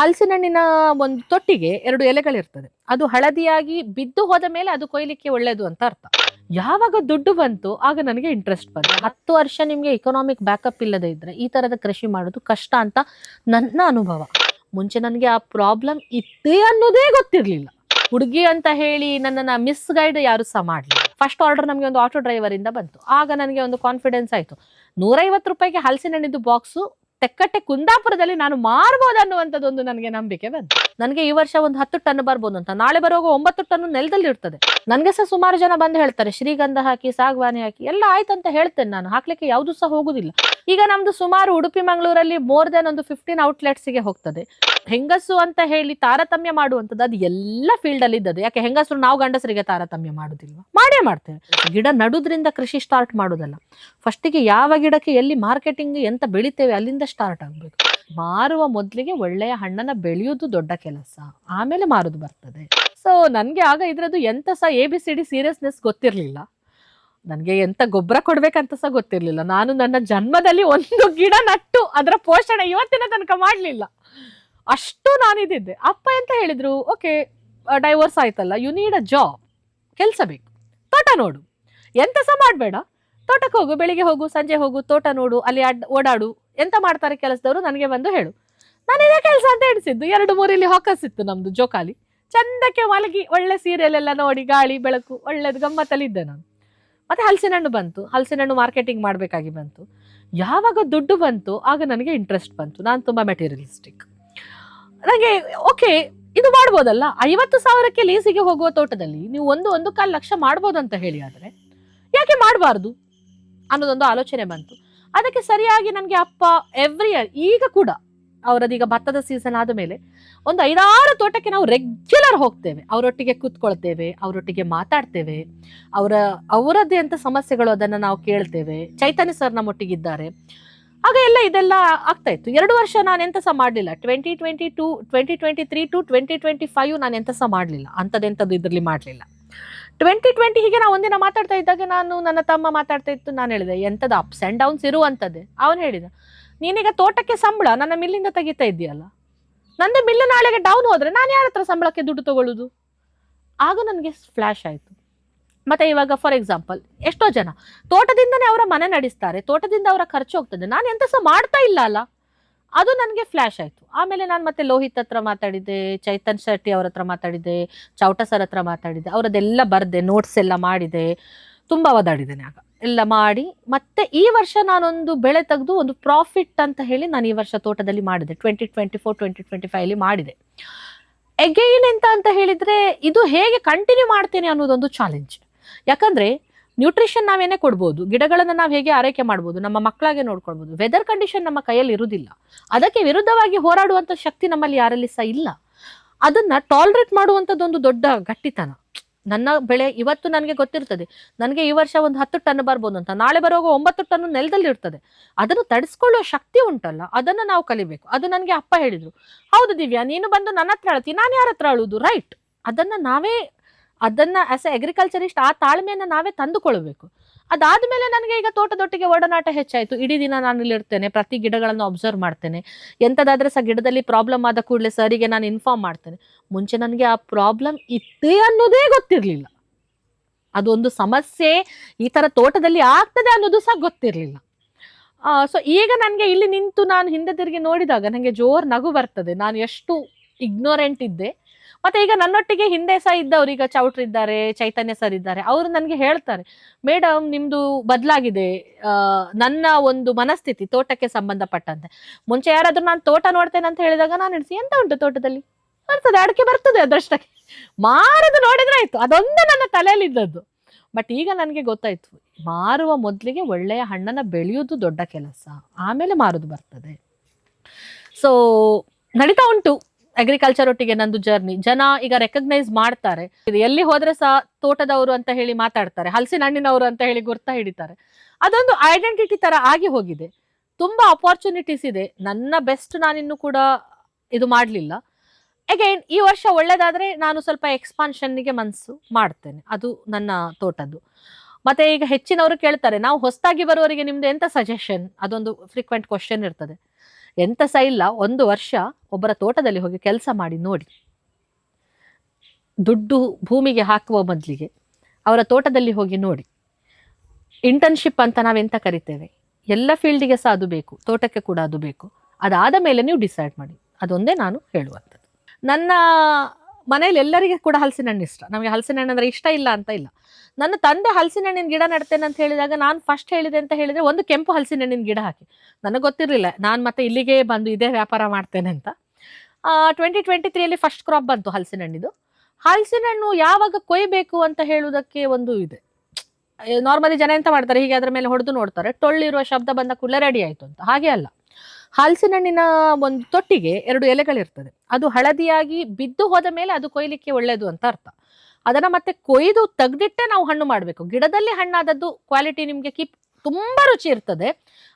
ಹಲಸಿನ ಹಣ್ಣಿನ ಒಂದು ತೊಟ್ಟಿಗೆ ಎರಡು ಎಲೆಗಳಿರ್ತದೆ. ಅದು ಹಳದಿಯಾಗಿ ಬಿದ್ದು ಹೋದ ಮೇಲೆ ಅದು ಕೊಯ್ಲಿಕ್ಕೆ ಒಳ್ಳೇದು ಅಂತ ಅರ್ಥ. ಯಾವಾಗ ದುಡ್ಡು ಬಂತು, ಆಗ ನನಗೆ ಇಂಟ್ರೆಸ್ಟ್ ಬಂತು. ಹತ್ತು ವರ್ಷ ನಿಮಗೆ ಇಕನಾಮಿಕ್ ಬ್ಯಾಕಪ್ ಇಲ್ಲದೆ ಇದ್ರೆ ಈ ತರದ ಕೃಷಿ ಮಾಡೋದು ಕಷ್ಟ ಅಂತ ನನ್ನ ಅನುಭವ. ಮುಂಚೆ ನನಗೆ ಆ ಪ್ರಾಬ್ಲಮ್ ಇತ್ತೇ ಅನ್ನೋದೇ ಗೊತ್ತಿರಲಿಲ್ಲ. ಹುಡುಗಿ ಅಂತ ಹೇಳಿ ನನ್ನನ್ನು ಮಿಸ್ ಗೈಡ್ ಯಾರು ಸಹ ಮಾಡಲಿಲ್ಲ. ಫಸ್ಟ್ ಆರ್ಡರ್ ನಮಗೆ ಒಂದು ಆಟೋ ಡ್ರೈವರ್ ಇಂದ ಬಂತು. ಆಗ ನನಗೆ ಒಂದು ಕಾನ್ಫಿಡೆನ್ಸ್ ಆಯಿತು. ನೂರೈವತ್ತು ರೂಪಾಯಿಗೆ ಹಲಸಿನ ಬಾಕ್ಸು ತೆಕ್ಕಟ್ಟೆ ಕುಂದಾಪುರದಲ್ಲಿ ನಾನು ಮಾರ್ಬೋದು ಅನ್ನುವಂಥದ್ದೊಂದು ನನಗೆ ನಂಬಿಕೆ ಬಂತು. ನನಗೆ ಈ ವರ್ಷ ಒಂದು ಹತ್ತು ಟನ್ ಬರ್ಬೋದು ಅಂತ. ನಾಳೆ ಬರುವಾಗ ಒಂಬತ್ತು ಟನ್ ನೆಲದಲ್ಲಿ ಇರ್ತದೆ. ನನಗೆ ಸಹ ಸುಮಾರು ಜನ ಬಂದು ಹೇಳ್ತಾರೆ, ಶ್ರೀಗಂಧ ಹಾಕಿ, ಸಾಗವಾನಿ ಹಾಕಿ, ಎಲ್ಲ ಆಯ್ತಂತ ಹೇಳ್ತೇನೆ ನಾನು. ಹಾಕ್ಲಿಕ್ಕೆ ಯಾವುದು ಸಹ ಹೋಗುದಿಲ್ಲ. ಈಗ ನಮ್ದು ಸುಮಾರು ಉಡುಪಿ, ಮಂಗಳೂರಲ್ಲಿ ಮೋರ್ ದೆನ್ ಒಂದು ಫಿಫ್ಟೀನ್ ಔಟ್ಲೆಟ್ಸ್ಗೆ ಹೋಗ್ತದೆ. ಹೆಂಗಸು ಅಂತ ಹೇಳಿ ತಾರತಮ್ಯ ಮಾಡುವಂಥದ್ದು ಅದು ಎಲ್ಲ ಫೀಲ್ಡ್ ಅಲ್ಲಿ ಇದ್ದದ್ದು. ಯಾಕೆ ಹೆಂಗಸರು ನಾವು ಗಂಡಸರಿಗೆ ತಾರತಮ್ಯ ಮಾಡುದಿಲ್ವಾ? ಮಾಡೇ ಮಾಡ್ತೇವೆ. ಗಿಡ ನಡುದ್ರಿಂದ ಕೃಷಿ ಸ್ಟಾರ್ಟ್ ಮಾಡುದಲ್ಲ. ಫಸ್ಟಿಗೆ ಯಾವ ಗಿಡಕ್ಕೆ ಎಲ್ಲಿ ಮಾರ್ಕೆಟಿಂಗ್ ಎಂತ ಬೆಳಿತೇವೆ, ಅಲ್ಲಿಂದ ಸ್ಟಾರ್ಟ್ ಆಗ್ಬೇಕು. ಮಾರುವ ಮೊದಲಿಗೆ ಒಳ್ಳೆಯ ಹಣ್ಣನ್ನ ಬೆಳೆಯೋದು ದೊಡ್ಡ ಕೆಲಸ. ಆಮೇಲೆ ಮಾರುದು ಬರ್ತದೆ. ಸೊ ನನಗೆ ಆಗ ಇದ್ರದ್ದು ಎಂತ ಸಹ A B C D seriousness ಗೊತ್ತಿರಲಿಲ್ಲ. ನನಗೆ ಎಂತ ಗೊಬ್ಬರ ಕೊಡ್ಬೇಕಂತ ಸಹ ಗೊತ್ತಿರಲಿಲ್ಲ. ನಾನು ನನ್ನ ಜನ್ಮದಲ್ಲಿ ಒಂದು ಗಿಡ ನಟ್ಟು ಅದರ ಪೋಷಣೆ ಇವತ್ತಿನ ತನಕ ಮಾಡಲಿಲ್ಲ. ಅಷ್ಟು ನಾನಿದ್ದಿದ್ದೆ ಅಪ್ಪ ಎಂತ ಹೇಳಿದ್ರು? ಓಕೆ ಡೈವರ್ಸ್ ಆಯ್ತಲ್ಲ. ಯು ನೀಡ್ ಅ ಜಾಬ್ ಕೆಲಸ ಬೇಕು. ತೋಟ ನೋಡು. ಎಂತ ಸಹ ಮಾಡಬೇಡ. ತೋಟಕ್ಕೆ ಹೋಗು, ಬೆಳಿಗ್ಗೆ ಹೋಗು, ಸಂಜೆ ಹೋಗು, ತೋಟ ನೋಡು, ಅಲ್ಲಿ ಅಡ್, ಓಡಾಡು. ಎಂತ ಮಾಡ್ತಾರೆ ಕೆಲಸದವರು? ನನಗೆ ಬಂದು ಹೇಳು. ನಾನು ಇದೇ ಕೆಲಸ ಅಂತ ಎಣಿಸಿದ್ದು. ಎರಡು ಮೂರಿಲಿ ಹೊಕಸ್ ಇತ್ತು ನಮ್ದು ಜೋಕಾಲಿ. ಚಂದಕ್ಕೆ ಮಲಗಿ, ಒಳ್ಳೆ ಸೀರಿಯಲ್ ಎಲ್ಲ ನೋಡಿ, ಗಾಳಿ, ಬೆಳಕು, ಒಳ್ಳೇದು ಗಮ್ಮತ್ತಲ್ಲಿ ಇದ್ದೆ ನಾನು. ಮತ್ತೆ ಹಲಸಿನ ಹಣ್ಣು ಬಂತು. ಹಲಸಿನ ಹಣ್ಣು ಮಾರ್ಕೆಟಿಂಗ್ ಮಾಡಬೇಕಾಗಿ ಬಂತು. ಯಾವಾಗ ದುಡ್ಡು ಬಂತು, ಆಗ ನನಗೆ ಇಂಟ್ರೆಸ್ಟ್ ಬಂತು. ನಾನು ತುಂಬ ಮೆಟೀರಿಯಲಿಸ್ಟಿಕ್ ನನಗೆ ಓಕೆ ಇದು ಮಾಡ್ಬೋದಲ್ಲ? ಐವತ್ತು ಸಾವಿರಕ್ಕೆ ಲೀಸಿಗೆ ಹೋಗುವ ತೋಟದಲ್ಲಿ ನೀವು ಒಂದು ಒಂದು ಕಾಲು ಲಕ್ಷ ಮಾಡ್ಬೋದು ಅಂತ ಹೇಳಿ ಆದರೆ, ಯಾಕೆ ಮಾಡಬಾರ್ದು? ಅನ್ನೋದೊಂದು ಆಲೋಚನೆ ಬಂತು. ಅದಕ್ಕೆ ಸರಿಯಾಗಿ ನನಗೆ ಅಪ್ಪ ಎವ್ರಿ ಈಗ ಕೂಡ ಅವರದೀಗ ಭತ್ತದ ಸೀಸನ್ ಆದ ಮೇಲೆ ಒಂದು ಐದಾರು ತೋಟಕ್ಕೆ ನಾವು ರೆಗ್ಯುಲರ್ ಹೋಗ್ತೇವೆ. ಅವರೊಟ್ಟಿಗೆ ಕೂತ್ಕೊಳ್ತೇವೆ, ಅವರೊಟ್ಟಿಗೆ ಮಾತಾಡ್ತೇವೆ, ಅವರ, ಅವರದ್ದೇ ಅಂತ ಸಮಸ್ಯೆಗಳು ಅದನ್ನು ನಾವು ಕೇಳ್ತೇವೆ. ಚೈತನ್ಯ ಸರ್ ನಮ್ಮೊಟ್ಟಿಗಿದ್ದಾರೆ ಆಗ ಎಲ್ಲ ಇದೆಲ್ಲ ಆಗ್ತಾ ಇತ್ತು. ಎರಡು ವರ್ಷ ನಾನು ಎಂತ ಸಹ ಮಾಡಲಿಲ್ಲ. Twenty twenty two twenty twenty three two twenty twenty five ನಾನು ಎಂತ ಸಹ ಮಾಡಲಿಲ್ಲ. ಅಂಥದ್ದೆಂಥದ್ದು ಇದರಲ್ಲಿ ಮಾಡಲಿಲ್ಲ. ಟ್ವೆಂಟಿ ಟ್ವೆಂಟಿ ಹೀಗೆ ನಾವು ಒಂದಿನ ಮಾತಾಡ್ತಾ ಇದ್ದಾಗ ನಾನು ನನ್ನ ತಮ್ಮ ಮಾತಾಡ್ತಾ ಇತ್ತು, ನಾನು ಹೇಳಿದೆ ಎಂಥದ್ದು ಅಪ್ಸ್ ಆ್ಯಂಡ್ ಡೌನ್ಸ್ ಇರುವಂಥದ್ದೇ ಅವನು ಹೇಳಿದ, ನೀನೀಗ ತೋಟಕ್ಕೆ ಸಂಬಳ, ನನ್ನ ಮಿಲ್ಲಿಂದ ತೆಗಿತಾ ಇದೆಯಲ್ಲ ನಂದು ಮಿಲ್ಲು ನಾಳೆಗೆ ಡೌನ್ ಹೋದರೆ ನಾನು ಯಾರ ಹತ್ರ ಸಂಬಳಕ್ಕೆ ದುಡ್ಡು ತಗೊಳ್ಳೋದು ಆಗ ನನಗೆ ಫ್ಲ್ಯಾಶ್ ಆಯಿತು. ಮತ್ತೆ ಇವಾಗ ಫಾರ್ ಎಕ್ಸಾಂಪಲ್ ಎಷ್ಟೋ ಜನ ತೋಟದಿಂದನೇ ಅವರ ಮನೆ ನಡೆಸ್ತಾರೆ, ತೋಟದಿಂದ ಅವರ ಖರ್ಚು ಹೋಗ್ತದೆ, ನಾನು ಎಂತ ಸಹ ಮಾಡ್ತಾ ಇಲ್ಲ ಅಲ್ಲ? ಅದು ನನಗೆ ಫ್ಲ್ಯಾಶ್ ಆಯಿತು. ಆಮೇಲೆ ನಾನು ಮತ್ತೆ ಲೋಹಿತ್ ಹತ್ರ ಮಾತಾಡಿದೆ ಚೈತನ್ ಶೆಟ್ಟಿ ಅವ್ರ ಹತ್ರ ಮಾತಾಡಿದೆ ಚೌಟ ಸರ್ ಹತ್ರ ಮಾತಾಡಿದೆ ಅವರದೆಲ್ಲ ಬರೆದೆ ನೋಟ್ಸ್ ಎಲ್ಲ ಮಾಡಿದೆ, ತುಂಬ ಒದಾಡಿದ್ದೇನೆ ಆಗ. ಎಲ್ಲ ಮಾಡಿ ಮತ್ತೆ ಈ ವರ್ಷ ನಾನೊಂದು ಬೆಳೆ ತೆಗೆದು ಒಂದು ಪ್ರಾಫಿಟ್ ಅಂತ ಹೇಳಿ ನಾನು ಈ ವರ್ಷ ತೋಟದಲ್ಲಿ ಮಾಡಿದೆ. Twenty twenty four twenty twenty ಫೈವಲ್ಲಿ ಮಾಡಿದೆ. ಎಗೈನ್ ಎಂತ ಅಂತ ಹೇಳಿದ್ರೆ ಇದು ಹೇಗೆ ಕಂಟಿನ್ಯೂ ಮಾಡ್ತೇನೆ ಅನ್ನೋದೊಂದು ಚಾಲೆಂಜ್ ಯಾಕಂದ್ರೆ ನ್ಯೂಟ್ರಿಷನ್ ನಾವೇನೇ ಕೊಡ್ಬೋದು, ಗಿಡಗಳನ್ನು ನಾವು ಹೇಗೆ ಆರೈಕೆ ಮಾಡ್ಬೋದು, ನಮ್ಮ ಮಕ್ಕಳಾಗೆ ನೋಡ್ಕೊಳ್ಬೋದು ವೆದರ್ ಕಂಡೀಷನ್ ನಮ್ಮ ಕೈಯಲ್ಲಿ ಇರುವುದಿಲ್ಲ ಅದಕ್ಕೆ ವಿರುದ್ಧವಾಗಿ ಹೋರಾಡುವಂಥ ಶಕ್ತಿ ನಮ್ಮಲ್ಲಿ ಯಾರಲ್ಲಿ ಸಹ ಇಲ್ಲ. ಅದನ್ನ ಟಾಲರೇಟ್ ಮಾಡುವಂಥದ್ದೊಂದು ದೊಡ್ಡ ಗಟ್ಟಿತನ. ನನ್ನ ಬೆಳೆ ಇವತ್ತು ನನಗೆ ಗೊತ್ತಿರ್ತದೆ, ನನಗೆ ಈ ವರ್ಷ ಒಂದು ಹತ್ತು ಟನ್ ಬರ್ಬೋದು ಅಂತ, ನಾಳೆ ಬರುವಾಗ ಒಂಬತ್ತು ಟನ್ ನೆಲದಲ್ಲಿ ಇರ್ತದೆ. ಅದನ್ನು ತಡಿಸ್ಕೊಳ್ಳುವ ಶಕ್ತಿ ಉಂಟಲ್ಲ, ಅದನ್ನು ನಾವು ಕಲಿಬೇಕು. ಅದು ನನಗೆ ಅಪ್ಪ ಹೇಳಿದ್ರು, ಹೌದು ದಿವ್ಯಾ, ನೀನು ಬಂದು ನನ್ನ ಹತ್ರ ಅಳ್ತಿ, ನಾನು ಯಾರ ಹತ್ರ ಅಳುವುದು ರೈಟ್ ಅದನ್ನ ನಾವೇ ಅದನ್ನ ಆಸ್ ಎ ಅಗ್ರಿಕಲ್ಚರಿಸ್ಟ್ ಆ ತಾಳ್ಮೆಯನ್ನ ನಾವೇ ತಂದುಕೊಳ್ಬೇಕು. ಅದಾದ್ಮೇಲೆ ನನಗೆ ಈಗ ತೋಟದೊಟ್ಟಿಗೆ ಒಡನಾಟ ಹೆಚ್ಚಾಯಿತು. ಇಡೀ ದಿನ ನಾನು ಇಲ್ಲಿ ಇರ್ತೇನೆ ಪ್ರತಿ ಗಿಡಗಳನ್ನು ಅಬ್ಸರ್ವ್ ಮಾಡ್ತೇನೆ. ಎಂಥದಾದ್ರೆ ಸಹ ಗಿಡದಲ್ಲಿ ಪ್ರಾಬ್ಲಮ್ ಆದ ಕೂಡಲೇ ಸರಿಗೆ ನಾನು ಇನ್ಫಾರ್ಮ್ ಮಾಡ್ತೇನೆ. ಮುಂಚೆ ನನಗೆ ಆ ಪ್ರಾಬ್ಲಮ್ ಇತ್ತೇ ಅನ್ನೋದೇ ಗೊತ್ತಿರಲಿಲ್ಲ. ಅದೊಂದು ಸಮಸ್ಯೆ ಈ ಥರ ತೋಟದಲ್ಲಿ ಆಗ್ತದೆ ಅನ್ನೋದು ಸಹ ಗೊತ್ತಿರಲಿಲ್ಲ. ಸೊ ಈಗ ನನಗೆ ಇಲ್ಲಿ ನಿಂತು ನಾನು ಹಿಂದೆ ತಿರುಗಿ ನೋಡಿದಾಗ ನನಗೆ ಜೋರು ನಗು ಬರ್ತದೆ. ನಾನು ಎಷ್ಟು ಇಗ್ನೋರೆಂಟ್ ಇದ್ದೆ. ಮತ್ತೆ ಈಗ ನನ್ನೊಟ್ಟಿಗೆ ಹಿಂದೆ ಸಹ ಇದ್ದವ್ರು ಈಗ ಚೌಟ್ರ್ ಇದ್ದಾರೆ, ಚೈತನ್ಯ ಸರ್ ಇದ್ದಾರೆ, ಅವರು ನನಗೆ ಹೇಳ್ತಾರೆ ಮೇಡಮ್ ನಿಮ್ದು ಬದಲಾಗಿದೆ ನನ್ನ ಒಂದು ಮನಸ್ಥಿತಿ ತೋಟಕ್ಕೆ ಸಂಬಂಧಪಟ್ಟಂತೆ. ಮುಂಚೆ ಯಾರಾದ್ರೂ ನಾನು ತೋಟ ನೋಡ್ತೇನೆ ಅಂತ ಹೇಳಿದಾಗ ನಾನು ಎಣಿಸಿ ಎಂತ ಉಂಟು ತೋಟದಲ್ಲಿ? ಬರ್ತದೆ, ಅಡಿಕೆ ಬರ್ತದೆ ಅದಷ್ಟಕ್ಕೆ. ಮಾರದು ನೋಡಿದ್ರೆ ಆಯ್ತು, ಅದೊಂದೇ ನನ್ನ ತಲೆಯಲ್ಲಿ ಇದ್ದದ್ದು ಬಟ್ ಈಗ ನನಗೆ ಗೊತ್ತಾಯ್ತು, ಮಾರುವ ಮೊದಲಿಗೆ ಒಳ್ಳೆಯ ಹಣ್ಣನ್ನ ಬೆಳೆಯುವುದು ದೊಡ್ಡ ಕೆಲಸ, ಆಮೇಲೆ ಮಾರುದು ಬರ್ತದೆ. ಸೊ ನಡೀತಾ ಉಂಟು. ಅಗ್ರಿಕಲ್ಚರ್ ಒಟ್ಟಿಗೆ ನಂದು ಜರ್ನಿ ಜನ ಈಗ ರೆಕಗ್ನೈಸ್ ಮಾಡ್ತಾರೆ. ಎಲ್ಲಿ ಹೋದ್ರೆ ಸಹ ತೋಟದವರು ಅಂತ ಹೇಳಿ ಮಾತಾಡ್ತಾರೆ ಹಲಸಿನ ಹಣ್ಣಿನವರು ಅಂತ ಹೇಳಿ ಗುರ್ತ ಹಿಡಿತಾರೆ. ಅದೊಂದು ಐಡೆಂಟಿಟಿ ತರ ಆಗಿ ಹೋಗಿದೆ. ತುಂಬಾ ಅಪಾರ್ಚುನಿಟೀಸ್ ಇದೆ. ನನ್ನ ಬೆಸ್ಟ್ ನಾನಿನ್ನು ಕೂಡ ಇದು ಮಾಡಲಿಲ್ಲ. ಅಗೈನ್ ಈ ವರ್ಷ ಒಳ್ಳೇದಾದ್ರೆ ನಾನು ಸ್ವಲ್ಪ ಎಕ್ಸ್ಪಾನ್ಷನ್ಗೆ ಮನಸ್ಸು ಮಾಡ್ತೇನೆ. ಅದು ನನ್ನ ತೋಟದ್ದು. ಮತ್ತೆ ಈಗ ಹೆಚ್ಚಿನವರು ಕೇಳ್ತಾರೆ, ನಾವು ಹೊಸದಾಗಿ ಬರುವವರಿಗೆ ನಿಮ್ದು ಎಂತ ಸಜೆಷನ್ ಅದೊಂದು ಫ್ರೀಕ್ವೆಂಟ್ ಕ್ವಶನ್ ಇರ್ತದೆ. ಎಂತ ಸಹ ಇಲ್ಲ, ಒಂದು ವರ್ಷ ಒಬ್ಬರ ತೋಟದಲ್ಲಿ ಹೋಗಿ ಕೆಲಸ ಮಾಡಿ ನೋಡಿ. ದುಡ್ಡು ಭೂಮಿಗೆ ಹಾಕುವ ಮೊದಲಿಗೆ ಅವರ ತೋಟದಲ್ಲಿ ಹೋಗಿ ನೋಡಿ. ಇಂಟರ್ನ್ಶಿಪ್ ಅಂತ ನಾವೆಂತ ಕರಿತೇವೆ? ಎಲ್ಲ ಫೀಲ್ಡಿಗೆ ಸಹ ಅದು ಬೇಕು, ತೋಟಕ್ಕೆ ಕೂಡ ಅದು ಬೇಕು. ಅದಾದ ಮೇಲೆ ನೀವು ಡಿಸೈಡ್ ಮಾಡಿ. ಅದೊಂದೇ ನಾನು ಹೇಳುವಂಥದ್ದು. ನನ್ನ ಮನೆಯಲ್ಲಿ ಎಲ್ಲರಿಗೆ ಕೂಡ ಹಲಸಿನ ಹಣ್ಣು ಇಷ್ಟ. ನಮಗೆ ಹಲಸಿನ ಹಣ್ಣು ಅಂದರೆ ಇಷ್ಟ ಇಲ್ಲ ಅಂತ ಇಲ್ಲ. ನನ್ನ ತಂದೆ ಹಲಸಿನ ಹಣ್ಣಿನ ಗಿಡ ನಡ್ತೇನೆ ಅಂತ ಹೇಳಿದಾಗ ನಾನು ಫಸ್ಟ್ ಹೇಳಿದೆ ಅಂತ ಹೇಳಿದ್ರೆ ಒಂದು ಕೆಂಪು ಹಲಸಿನ ಹಣ್ಣಿನ ಗಿಡ ಹಾಕಿ. ನನಗೆ ಗೊತ್ತಿರಲಿಲ್ಲ, ನಾನು ಮತ್ತೆ ಇಲ್ಲಿಗೆ ಬಂದು ಇದೇ ವ್ಯಾಪಾರ ಮಾಡ್ತೇನೆ ಅಂತ. ಟ್ವೆಂಟಿ ಟ್ವೆಂಟಿ ತ್ರೀಯಲ್ಲಿ ಫಸ್ಟ್ ಕ್ರಾಪ್ ಬಂತು ಹಲಸಿನ ಹಣ್ಣಿದು ಹಲಸಿನ ಹಣ್ಣು ಯಾವಾಗ ಕೊಯ್ಬೇಕು ಅಂತ ಹೇಳುವುದಕ್ಕೆ ಒಂದು ಇದೆ. ನಾರ್ಮಲಿ ಜನ ಎಂತ ಮಾಡ್ತಾರೆ, ಹೀಗೆ ಅದರ ಮೇಲೆ ಹೊಡೆದು ನೋಡ್ತಾರೆ. ಟೊಳ್ಳಿರುವ ಶಬ್ದ ಬಂದ ಕೂಡಲೇ ರೆಡಿ ಆಯ್ತು ಅಂತ. ಹಾಗೆ ಅಲ್ಲ. ಹಲಸಿನ ಹಣ್ಣಿನ ಒಂದು ತೊಟ್ಟಿಗೆ ಎರಡು ಎಲೆಗಳಿರ್ತದೆ. ಅದು ಹಳದಿಯಾಗಿ ಬಿದ್ದು ಹೋದ ಮೇಲೆ ಅದು ಕೊಯ್ಲಿಕ್ಕೆ ಒಳ್ಳೆಯದು ಅಂತ ಅರ್ಥ. ಅದನ್ನ ಮತ್ತೆ ಕೊಯ್ದು ತೆಗ್ದಿಟ್ಟೆ ನಾವು ಹಣ್ಣು ಮಾಡಬೇಕು. ಗಿಡದಲ್ಲಿ ಹಣ್ಣಾದದ್ದು ಕ್ವಾಲಿಟಿ ನಿಮಗೆ ಕೀಪ್ ತುಂಬಾ ರುಚಿ ಇರ್ತದೆ.